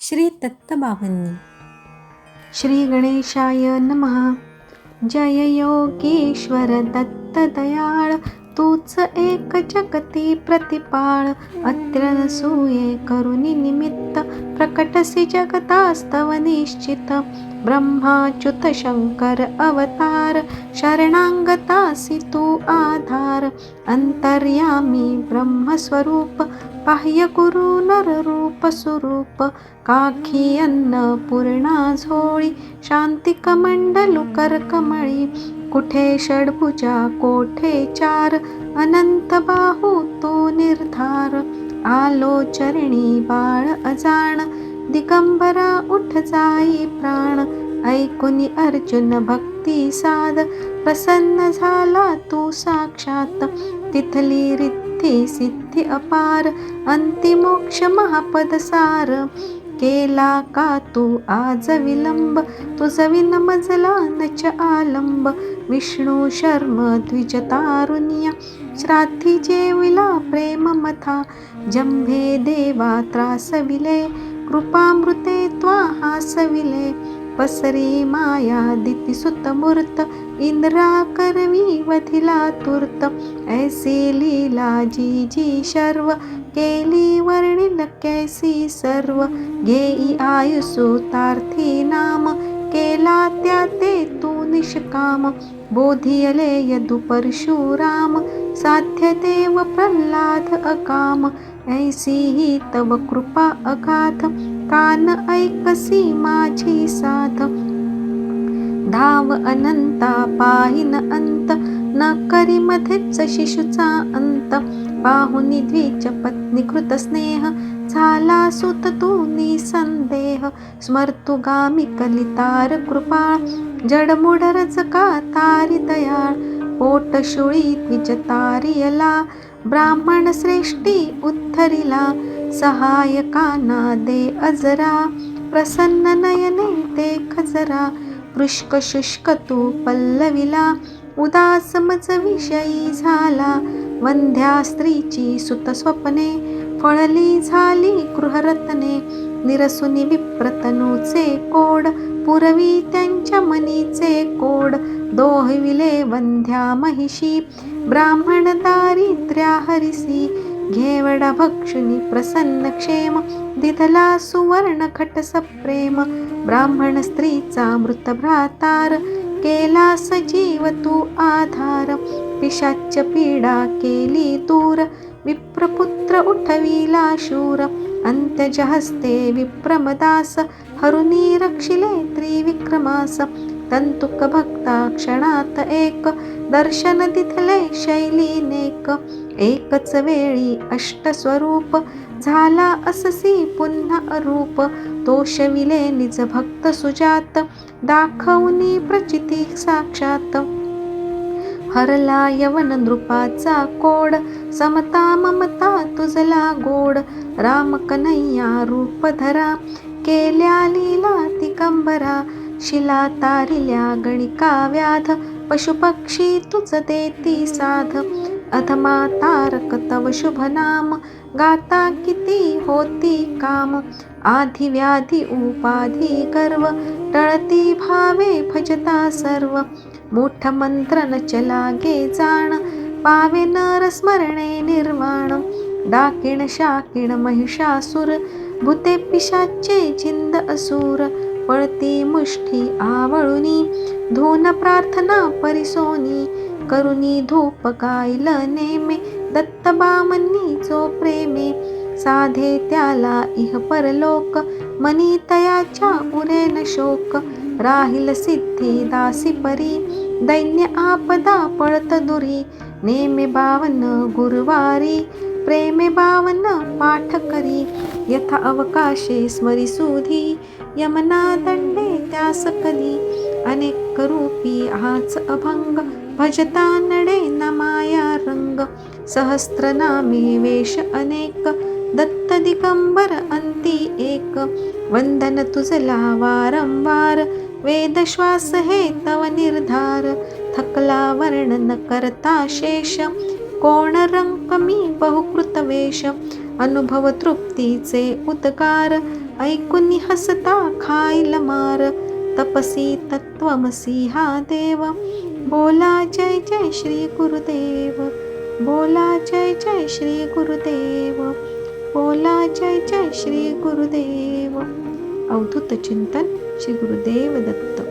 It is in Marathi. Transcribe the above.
श्री दत्तबाबांनी. श्री गणेशाय नमः. जय योगेश्वर दत्त दयाळ. तूच एक जगती प्रतिपाळ. अत्र सूये करुणी निमित्त. प्रकटसी जगतास्तव निश्चित. ब्रह्माच्युत शंकर अवतार. शरणांगतासी तू आधार. अंतर्यामी ब्रह्मस्वरूप. बाह्य गुरु नररूप सुरूप काखी अन्न पूर्णा झोळी शांती कमंडलू करकमळी कुठे षडभुजा कोठे चार अनंत बाहू तो निर्धार आलो चरणी बाळ अजाण दिगंबरा उठ जाई प्राण ऐकुनी अर्जुन भक्ती साध प्रसन्न झाला तू साक्षात तिथली रित सिद्धी अपार अंतिमोक्ष महापद सार. केला का तू आज विलंब? तुझ विनमजला नच आलंब. विष्णू शर्म द्विज तारुण्य. श्राद्धी जेविला प्रेम मथा. जंभे देवा त्रासविले. कृपामृते त्वा हासविले. पसरी माया दिती सुतमूर्त इंद्रा करवी वधिला तूर्त. ऐसी लीला जी जी शर्व केली वर्णिल कैसी सर्व. घेई आयुसु तार्थी नाम केला त्या ते तू निष्काम. बोधियले यदु परशुराम साध्य देव प्रल्हाद अकाम. ऐसी ही तव कृपा अगाध. कान ऐकसी माझी साध धाव अनंता पाहिन अंत न करी मध्येच शिशुचा अंत. पाहुनी द्विच पत्नी कृत स्नेह झाला सुत तू निसंदेह स्मर्तुगामी कलितार कृपाळ जडमुड का तारी दयाळ. पोट शुळी द्विज तारियला ब्राह्मण श्रेष्ठी उत्थरिला. सहायकाना दे अजरा प्रसन्न नयने ते खजरा वृष्क शुष्क तू पल्लविला उदास मज विषयी झाला वंध्या स्त्रीची सुत स्वप्ने फळली झाली गृहरत्ने निरसुनी विप्रतनूचे कोड पुरवी त्यांच्या मनीचे कोड दोहविले वंध्या महिषी ब्राह्मण दारिद्र्या हरिसी घेवडा भक्षुनी प्रसन्न क्षेम दिधला सुवर्ण खट सप्रेम ब्राह्मण स्त्रीचा मृत भ्रातार केला सजीव तू आधार पिशाच पीडा केली दूर विप्रपुत्र उठविला शूर अंत्यज हस्ते विप्रमदास हरुनी रक्षिले त्रिविक्रमास तंतुक भक्ता क्षणात एक दर्शन तिथले शैलीनेक एकच वेळी अष्टस्वरूप झाला अससी पुन्हा अरूप. तोषविले निज भक्त सुजात दाखवनी प्रचिती साक्षात. हरला यवन नृपाचा कोड समता ममता तुझला गोड. राम कन्हैया रूप धरा केल्या लीला तिकंबरा शिला तारिल्या गणिका व्याध पशुपक्षी तुझ देती साध. अधमा तारक तव शुभ नाम। गाता किती होती काम। आधी व्याधी उपाधी गर्व। टळती भावे भजता सर्व। मोठ मंत्र न चलागे जाण। पावे नर स्मरणे निर्वाण। डाकिण शाकिण महिषासुर। भूते पिशाचे जिंद असुर। पळती मुष्ठी आवळुनी। धून प्रार्थना परिसोनी। करुनी धूप कायल नेमे दत्तबामनी जो प्रेमे. साधे त्याला इह परलोक मनी तयाच्या उरेन शोक. राहिल सिद्धी दासी परी दैन्य आपदा पळत दुरी. नेमे बावन गुरुवारी प्रेमे बावन पाठ करी. यथा अवकाशे स्मरी सुधी यमना दंडे त्यास कधी अनेक रूपी हाच अभंग भजता नडे न माया रंग सहस्त्रनामे वेश अनेक दत्त दिगंबर अंती एक वंदन तुझला वारंवार वेद श्वास हे तव निर्धार थकला वर्णन करता शेष कोण रंक मी बहुकृत वेश अनुभव तृप्तीचे उद्गार ऐकून हसता खाईल मार तपसी तत्वमसी हा देव बोला जय जय श्री गुरुदेव बोला जय जय श्री गुरुदेव बोला जय जय श्री गुरुदेव. अवधूत चिंतन श्री गुरुदेव दत्त.